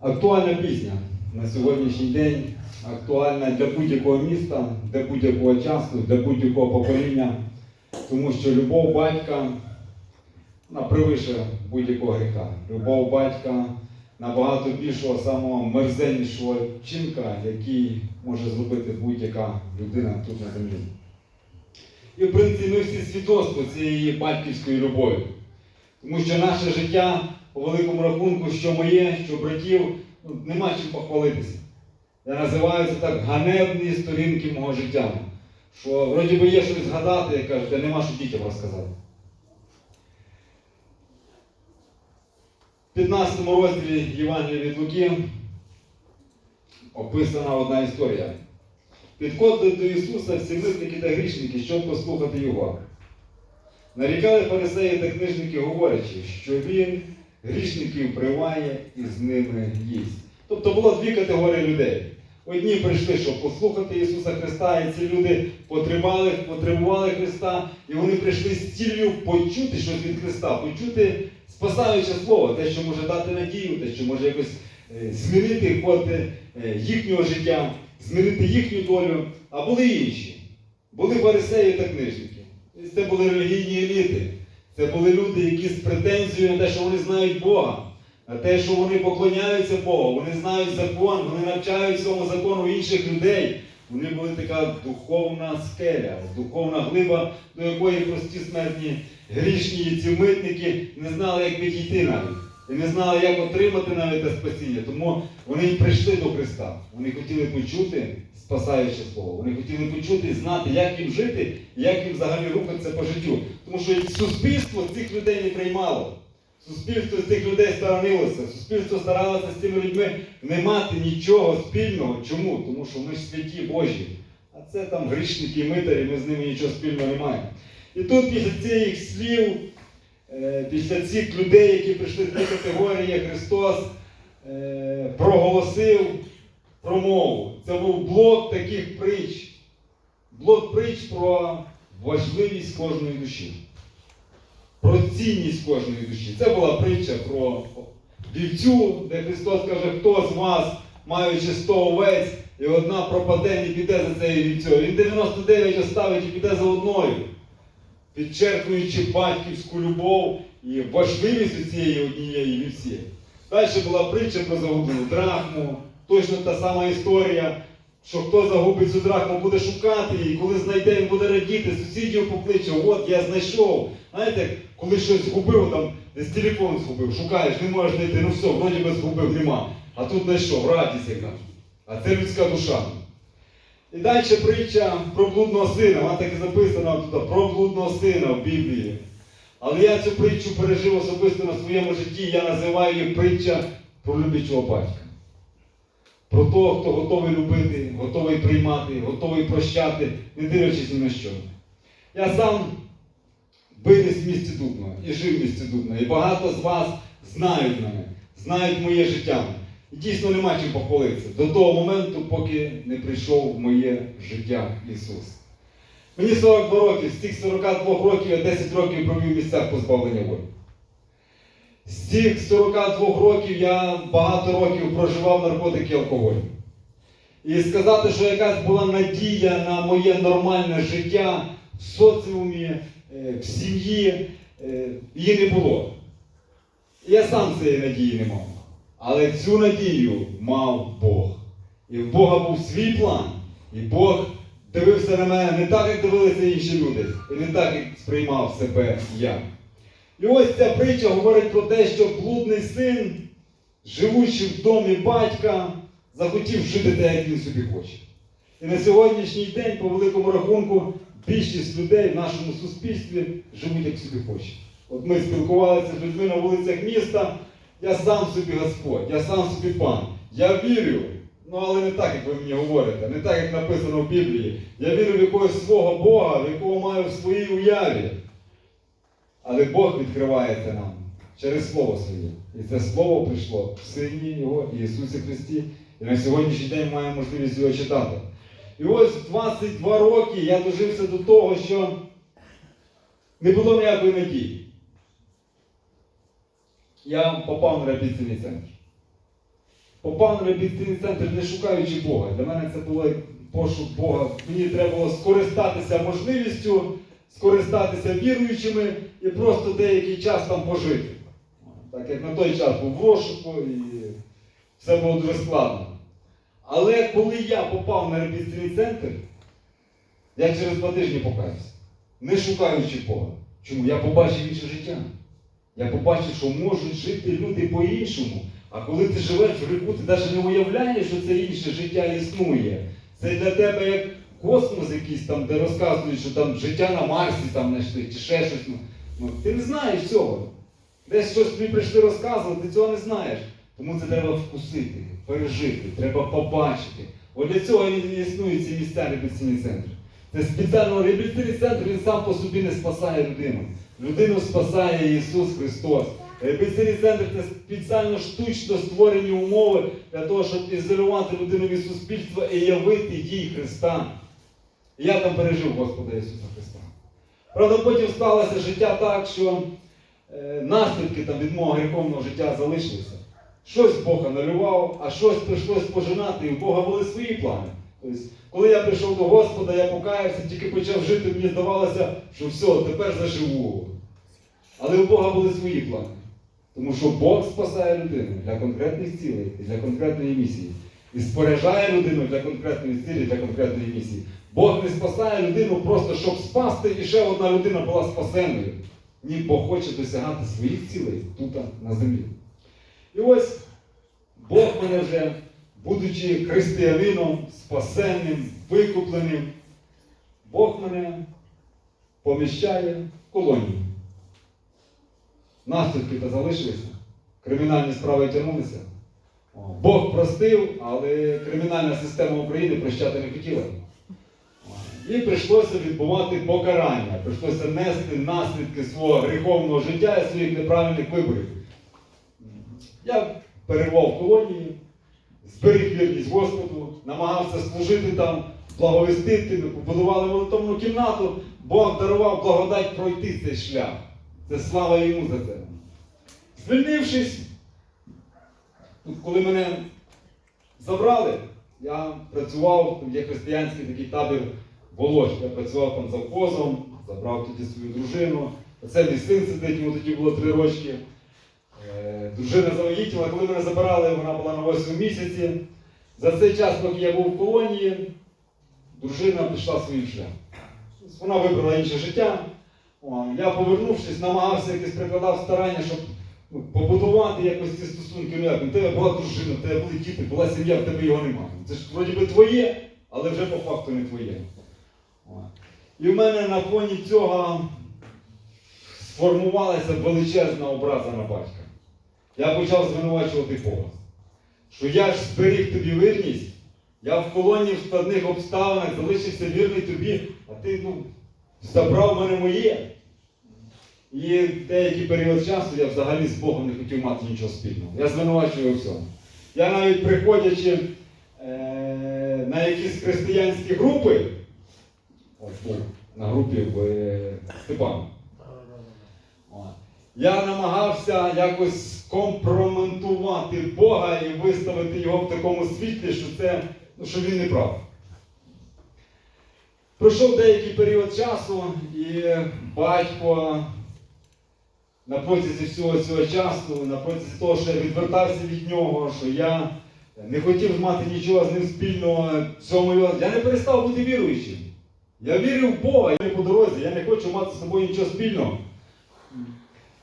Актуальна пісня на сьогоднішній день, актуальна для будь-якого міста, для будь-якого часу, для будь-якого покоління, тому що любов батька вона превише будь-якого гріха. Любов батька набагато більшого, самого мерзеннішого вчинка, який може зробити будь-яка людина тут на землі. І в принципі ми всі свідоцтво цієї батьківської любові. Тому що наше життя, по великому рахунку, що моє, що братів, ну, нема чим похвалитися. Я називаю це так ганебні сторінки мого життя. Що вроді би є щось згадати, я кажу, та нема що дітям розказати. В 15 розділі Євангелія від Луки описана одна історія. Підходили до Ісуса всі митники та грішники, щоб послухати Його. Нарікали фарисеї та книжники, говорячи, що він грішників приває і з ними їсть. Тобто було дві категорії людей. Одні прийшли, щоб послухати Ісуса Христа, і ці люди потребували, потребували Христа, і вони прийшли з ціллю почути щось від Христа, почути спасаюче слово, те, що може дати надію, те, що може якось е, змінити ход е, їхнього життя, змінити їхню долю. А були інші. Були фарисеї та книжники. Це були релігійні еліти. Це були люди, які з претензією на те, що вони знають Бога, на те, що вони поклоняються Богу, вони знають закон, вони навчають цьому закону інших людей. Вони були така духовна скеля, духовна глиба, до якої прості смертні грішні ці митники не знали, як підійти навіть. І не знали, як отримати навіть те спасіння. Тому вони й прийшли до Христа. Вони хотіли почути спасаюче слово. Вони хотіли почути і знати, як їм жити, як їм взагалі рухатися по життю. Тому що суспільство цих людей не приймало. Суспільство з цих людей сторонилося. Суспільство старалося з цими людьми не мати нічого спільного. Чому? Тому що ми ж святі Божі. А це там грішники і митарі, ми з ними нічого спільного не маємо. І тут після цих слів, після цих людей, які прийшли з цієї категорії, Христос е, проголосив промову. Це був блок таких притч. Блок притч про важливість кожної душі. Про цінність кожної душі. Це була притча про вівцю, де Христос каже, хто з вас, маючи 100 овець, і одна пропаде, не піде за цією вівцею. Він 99 оставить і піде за одною, підчеркуючи батьківську любов і важливість цієї однієї вівці. Далі була притча про загублену драхму, точно та сама історія, що хто загубить цю драхму, буде шукати її, коли знайде, він буде радіти, сусідів покличе, от я знайшов. Знаєте, коли щось згубив, там десь телефон згубив, шукаєш, не можеш знайти, ну все, вроді би згубив, нема. А тут знайшов, радість яка. А це людська душа. І далі притча про блудного сина, вона так і записана тут, про блудного сина в Біблії. Але я цю притчу пережив особисто на своєму житті, я називаю її притча про люблячого батька. Про того, хто готовий любити, готовий приймати, готовий прощати, не дивлячись ні на що. Я сам виріс в місті Дубно і жив в місті Дубно. І багато з вас знають мене, знають моє життя. Дійсно нема чим похвалитися до того моменту, поки не прийшов в моє життя Ісус. Мені 42 роки, з цих 42 років я 10 років провів в місцях позбавлення волі. З цих 42 років я багато років проживав наркотики і алкоголь. І сказати, що якась була надія на моє нормальне життя в соціумі, е, в сім'ї, е, її не було. Я сам цієї надії не мав. Але цю надію мав Бог. І в Бога був свій план. І Бог дивився на мене не так, як дивилися інші люди, і не так, як сприймав себе я. І ось ця притча говорить про те, що блудний син, живучи в домі батька, захотів жити так, як він собі хоче. І на сьогоднішній день, по великому рахунку, більшість людей в нашому суспільстві живуть як собі хоче. От ми спілкувалися з людьми на вулицях міста, я сам собі Господь, я сам собі пан. Я вірю, ну але не так, як ви мені говорите, не так, як написано в Біблії. Я вірю в якогось свого Бога, в якого маю в своїй уяві. Але Бог відкривається нам через Слово Своє. І це Слово прийшло в Сині Його Ісусі Христі. І на сьогоднішній день маємо можливість його читати. І ось 22 роки я дожився до того, що не було ніякої надії. Я попав на реабілітаційний центр. Попав на реабілітаційний центр, не шукаючи Бога. Для мене це було пошук Бога. Мені треба було скористатися можливістю, скористатися віруючими і просто деякий час там пожити. Так як на той час був в розшуку і все було дуже складно. Але коли я попав на реабілітаційний центр, я через два тижні покаявся, не шукаючи Бога. Чому? Я побачив інше життя. Я побачив, що можуть жити люди по-іншому. А коли ти живеш в гріху, ти навіть не уявляєш, що це інше життя існує. Це для тебе як космос якийсь там, де розказують, що там життя на Марсі там знайшли, чи ще щось. Ну, ну, ти не знаєш цього. Десь щось тобі прийшли розказувати, ти цього не знаєш. Тому це треба вкусити, пережити, треба побачити. От для цього існують ці місця реабілітаційні центри. Це спеціально реабілітаційний центр, він сам по собі не спасає людину. Людину спасає Ісус Христос. Реабілітаційний центр це спеціально штучно створені умови для того, щоб ізолювати людину від суспільства і явити їй Христа. Я там пережив Господа Ісуса Христа. Правда, потім сталося життя так, що е, наслідки там, від мого гріховного життя залишилися. Щось Бог анулював, а щось прийшлось пожинати, і у Бога були свої плани. Тобто, коли я прийшов до Господа, я покаявся, тільки почав жити, мені здавалося, що все, тепер заживу. Але у Бога були свої плани. Тому що Бог спасає людину для конкретних цілей і для конкретної місії. І споряджає людину для конкретної цілі, для конкретної місії. Бог не спасає людину просто, щоб спасти, і ще одна людина була спасеною. Ні, Бог хоче досягати своїх цілей тут, на землі. І ось Бог мене вже, будучи християнином, спасенним, викупленим, Бог мене поміщає в колонію. Наслідки то залишилися, кримінальні справи тягнулися. Бог простив, але кримінальна система України прощати не хотіла. І прийшлося відбувати покарання, прийшлося нести наслідки свого гріховного життя і своїх неправильних виборів. Я перервав в колонії, зберіг вірність Господу, намагався служити там, благовестити, ми побудували молитовну кімнату, Бог дарував благодать пройти цей шлях. Це слава йому за це. Звільнившись, коли мене забрали, я працював, там є християнський такий табір Волошь. Я працював там завхозом, забрав тоді свою дружину. Оце мій син сидить, йому тоді було три рочки. Е, Дружина завагітіла, коли мене забирали, вона була на восьмому місяці. За цей час, поки я був в колонії, дружина пішла своїм шляхом. Вона вибрала інше життя. Я, повернувшись, намагався якось прикладав старання, щоб ну, побудувати якось ці стосунки. Ну, у тебе була дружина, у тебе були діти, була сім'я, в тебе його немає. Це ж вроді би твоє, але вже по факту не твоє. І в мене на фоні цього сформувалася величезна образа на батька. Я почав звинувачувати Бога. Що я ж зберіг тобі вірність, я в колонії в складних обставинах залишився вірний тобі, а ти ну, забрав в мене моє. І деякий період часу я взагалі з Богом не хотів мати нічого спільного. Я звинувачую у всьому. Я навіть приходячи е, на якісь християнські групи, от був на групі в е, Степану, я намагався якось компроментувати Бога і виставити його в такому світлі, що це, що він не прав. Пройшов деякий період часу, і батько на протязі всього цього часу, на протязі того, що я відвертався від нього, що я не хотів мати нічого з ним спільного цьому його. Я не перестав бути віруючим. Я вірив в Бога, я не по дорозі, я не хочу мати з собою нічого спільного.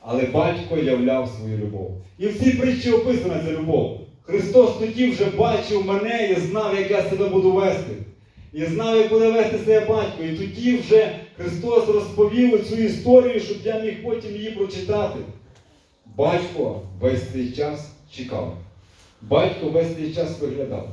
Але батько являв свою любов. І в цій притчі описана ця любов. Христос тоді вже бачив мене і знав, як я себе буду вести. І знав, як буде вести себе батько. І тоді вже Христос розповів цю історію, щоб я міг потім її прочитати. Батько весь цей час чекав. Батько весь цей час виглядав.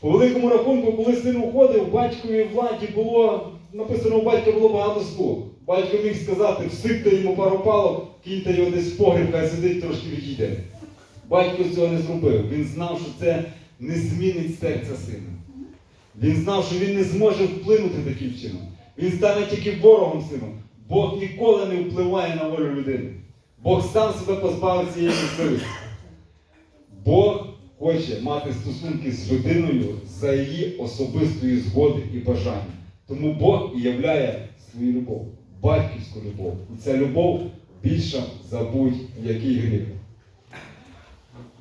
По великому рахунку, коли син уходив, батькові владі було, написано, у батька було багато слуг. Батько міг сказати, всипте йому пару палок, кіньте його десь в погріб, хай сидить трошки відійде. Батько цього не зробив. Він знав, що це не змінить серця сина. Він знав, що він не зможе вплинути таким чином. Він стане тільки ворогом сину. Бог ніколи не впливає на волю людини. Бог сам себе позбавив цієї можливості. Бог хоче мати стосунки з людиною за її особистої згоди і бажання. Тому Бог і являє свою любов, батьківську любов. І ця любов більша за будь-який гріх.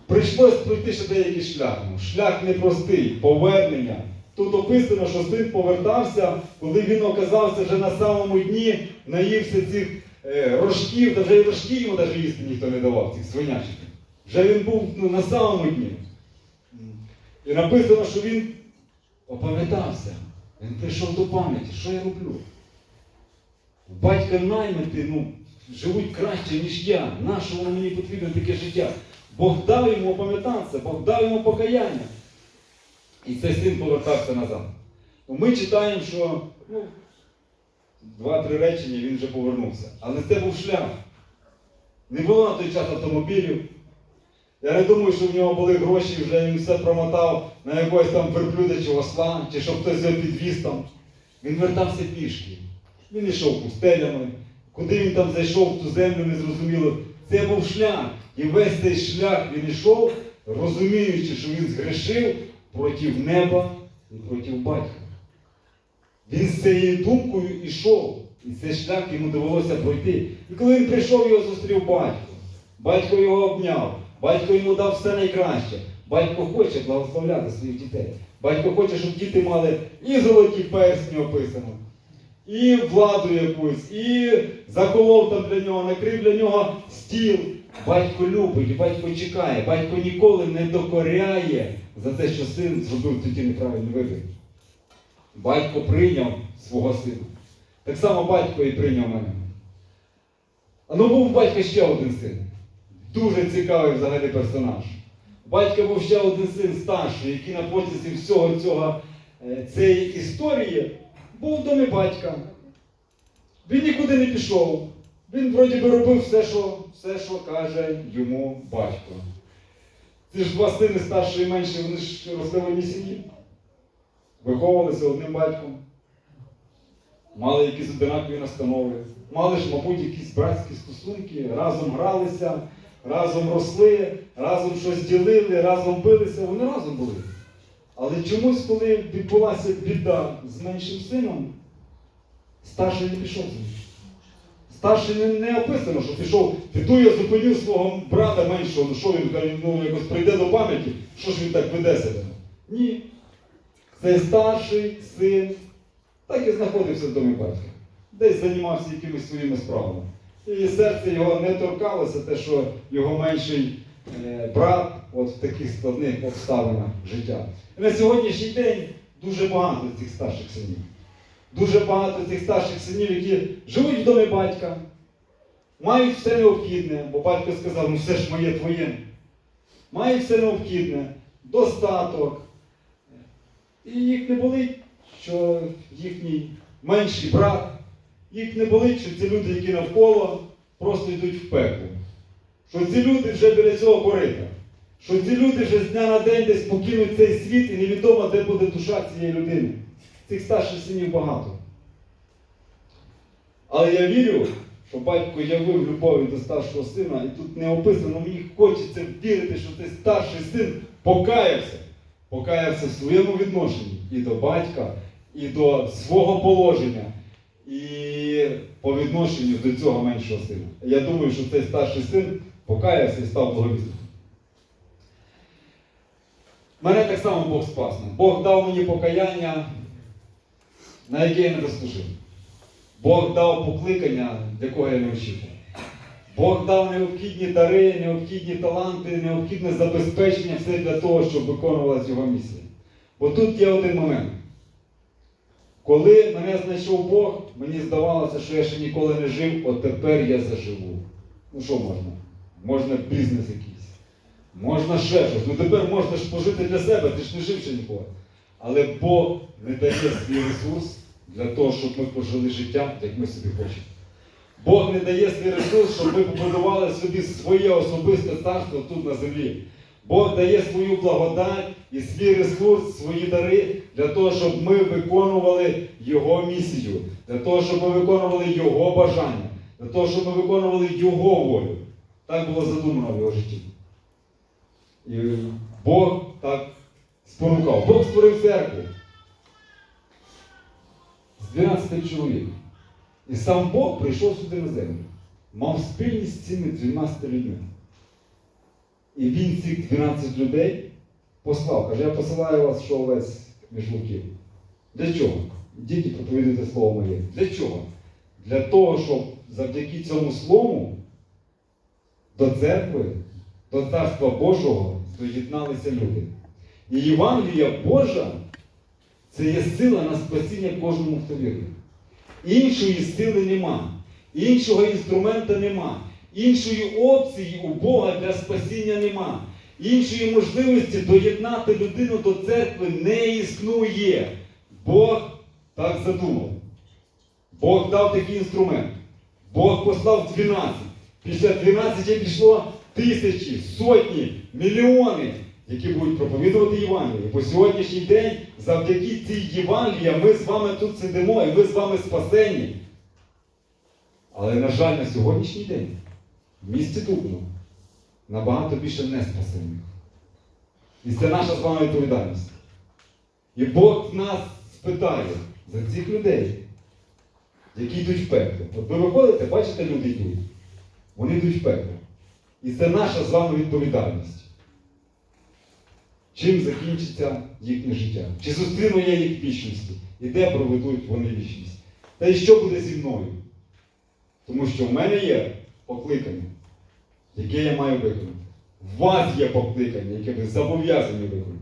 Прийшлось пройти ще деякий шлях. Ну, Шлях непростий, повернення. Тут описано, що син повертався, коли він оказався вже на самому дні, наївся цих е, рожків, та вже й рожки йому навіть їсти ніхто не давав, цих свинячків. Вже він був ну, на самому дні. І написано, що він опам'ятався. Він прийшов до пам'яті, що я роблю? Батька наймити, ну, живуть краще, ніж я. Воно мені потрібне таке життя? Бог дав йому опам'ятатися, Бог дав йому покаяння. І цей син повертався назад. Ну, Ми читаємо, що ну, два-три речення він вже повернувся. Але це був шлях. Не було на той час автомобілів. Я не думаю, що в нього були гроші, вже він все промотав на якогось там верблюда чи осла, чи щоб хтось його підвіз там. Він вертався пішки. Він йшов пустелями. Куди він там зайшов в ту землю, не зрозуміло. Це був шлях. І весь цей шлях він йшов, розуміючи, що він згрішив проти неба і проти батька. Він з цією думкою йшов. І цей шлях йому довелося пройти. І коли він прийшов, його зустрів батько. Батько його обняв, батько йому дав все найкраще. Батько хоче благословляти своїх дітей. Батько хоче, щоб діти мали і золоті персні описано, і владу якусь, і заколов там для нього, накрив для нього стіл. Батько любить, батько чекає, батько ніколи не докоряє за те, що син зробив тоді неправильний вибір. Батько прийняв свого сина. Так само батько і прийняв мене. А ну був у батька ще один син. Дуже цікавий взагалі персонаж. У Батька був ще один син старший, який на протязі всього цього, е, цієї історії був в домі батька. Він нікуди не пішов. Він вроді би робив все, що, все, що каже йому батько. Ці ж два сини старший і менший, вони ж росли в одній сім'ї. Виховувалися одним батьком. Мали якісь одинакові настанови. Мали ж, мабуть, якісь братські стосунки, разом гралися, разом росли, разом щось ділили, разом билися, вони разом були. Але чомусь, коли відбулася біда з меншим сином, старший не пішов з ним. Старший не, не описано, що пішов, піду я зупиню свого брата меншого, ну що він ну, якось прийде до пам'яті, що ж він так веде себе? Ні. Цей старший син так і знаходився в домі батька. Десь займався якимись своїми справами. І серце його не торкалося, те, що його менший е, брат от в таких складних обставинах життя. І на сьогоднішній день дуже багато цих старших синів. Дуже багато цих старших синів, які живуть в домі батька, мають все необхідне, бо батько сказав, ну все ж моє твоє. Мають все необхідне, достаток. І їх не болить, що їхній менший брат, їх не болить, що ці люди, які навколо, просто йдуть в пекло. Що ці люди вже біля цього корита. Що ці люди вже з дня на день десь покинуть цей світ і невідомо, де буде душа цієї людини. Цих старших синів багато. Але я вірю, що батько явив любові до старшого сина, і тут не описано, мені хочеться вірити, що цей старший син покаявся. Покаявся в своєму відношенні і до батька, і до свого положення, і по відношенню до цього меншого сина. Я думаю, що цей старший син покаявся і став благовісним. Мене так само Бог спас. Бог дав мені покаяння, на яке я не заслужив. Бог дав покликання, якого я не очікував. Бог дав необхідні дари, необхідні таланти, необхідне забезпечення все для того, щоб виконувалася його місія. Бо тут є один момент. Коли мене знайшов Бог, мені здавалося, що я ще ніколи не жив, от тепер я заживу. Ну що можна? Можна бізнес якийсь. Можна ще щось. Ну тепер можна ж пожити для себе, ти ж не жив ще ніколи. Але Бог не дає свій ресурс для того, щоб ми пожили життя, як ми собі хочемо. Бог не дає свій ресурс, щоб ми побудували собі своє особисте царство тут на землі. Бог дає свою благодать і свій ресурс, свої дари для того, щоб ми виконували Його місію, для того, щоб ми виконували Його бажання, для того, щоб ми виконували Його волю. Так було задумано в його житті. І Бог так спонукав. Бог створив церкву з 12 чоловік. І сам Бог прийшов сюди на землю. Мав спільність з цими 12 людьми. І він цих 12 людей послав. Каже, я посилаю вас, що овець між луків. Для чого? Ідіть і проповідуйте слово моє. Для чого? Для того, щоб завдяки цьому слову до церкви, до Царства Божого доєдналися люди. І Євангелія Божа це є сила на спасіння кожному, хто вірує. Іншої сили нема, іншого інструмента нема, іншої опції у Бога для спасіння нема. Іншої можливості доєднати людину до церкви не існує. Бог так задумав. Бог дав такий інструмент. Бог послав 12. Після 12 пішло тисячі, сотні, мільйони, які будуть проповідувати Євангеліє. По сьогоднішній день, завдяки цій Євангелії, ми з вами тут сидимо і ми з вами спасені. Але, на жаль, на сьогоднішній день в місті Дубно набагато більше не спасених. І це наша з вами відповідальність. І Бог нас спитає за цих людей, які йдуть в пекло. От ви виходите, бачите, люди йдуть. Вони йдуть в пекло. І це наша з вами відповідальність. Чим закінчиться їхнє життя? Чи зустріну я їх вічності? І де проведуть вони вічність? Та й що буде зі мною? Тому що в мене є покликання, яке я маю виконати. У вас є покликання, яке ви зобов'язані виконати.